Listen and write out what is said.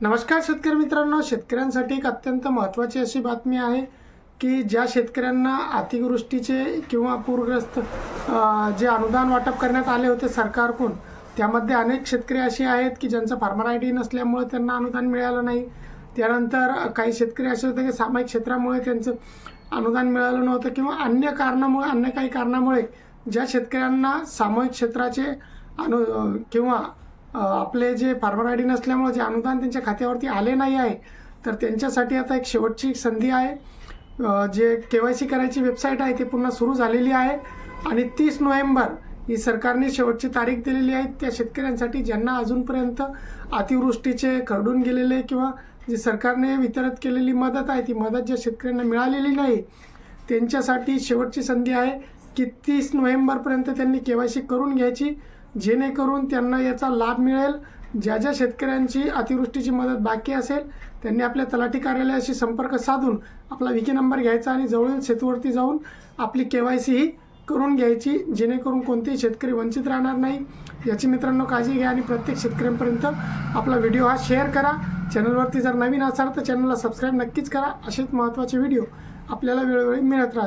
नमस्कार शेतकरी मित्रांनो. शेतकऱ्यांसाठी एक अत्यंत महत्त्वाची अशी बातमी आहे की ज्या शेतकऱ्यांना अतिवृष्टीचे किंवा पूरग्रस्त जे अनुदान वाटप करण्यात आले होते सरकारकडून त्यामध्ये अनेक शेतकरी असे आहेत की ज्यांचं फार्मर आय डी नसल्यामुळे त्यांना अनुदान मिळालं नाही. त्यानंतर काही शेतकरी असे होते की सामायिक क्षेत्रामुळे त्यांचं अनुदान मिळालं नव्हतं किंवा अन्य कारणामुळे अन्य काही कारणामुळे ज्या शेतकऱ्यांना सामूहिक क्षेत्राचे अनु किंवा आपले जे फार्मर आय डी नसल्यामुळे जे अनुदान त्यांच्या खात्यावरती आले नाही आहे तर त्यांच्यासाठी आता एक शेवटची संधी आहे. जे के वाय सी करायची वेबसाईट आहे ती पुन्हा सुरू झालेली आहे. आणि तीस नोव्हेंबर ही सरकारने शेवटची तारीख दिलेली आहे. त्या शेतकऱ्यांसाठी ज्यांना अजूनपर्यंत अतिवृष्टीचे खरडून गेलेले किंवा जी सरकारने वितरित केलेली मदत आहे ती मदत ज्या शेतकऱ्यांना मिळालेली नाही त्यांच्यासाठी शेवटची संधी आहे की तीस नोव्हेंबरपर्यंत त्यांनी के वाय सी करून घ्यायची. जेणेकरून त्यांना याचा लाभ मिळेल. ज्या ज्या शेतकऱ्यांची अतिवृष्टीची मदत बाकी असेल त्यांनी आपल्या तलाठी कार्यालयाशी संपर्क साधून आपला विकी नंबर घ्यायचा आणि जवळील सेतूवरती जाऊन आपली के वाय सी ही करून घ्यायची जेणेकरून कोणतेही शेतकरी वंचित राहणार नाही. याची मित्रांनो काळजी घ्या आणि प्रत्येक शेतकऱ्यांपर्यंत आपला व्हिडिओ हा शेअर करा. चॅनलवरती जर नवीन असाल तर चॅनलला सबस्क्राईब नक्कीच करा. असेच महत्त्वाचे व्हिडिओ आपल्याला वेळोवेळी मिळत राहतात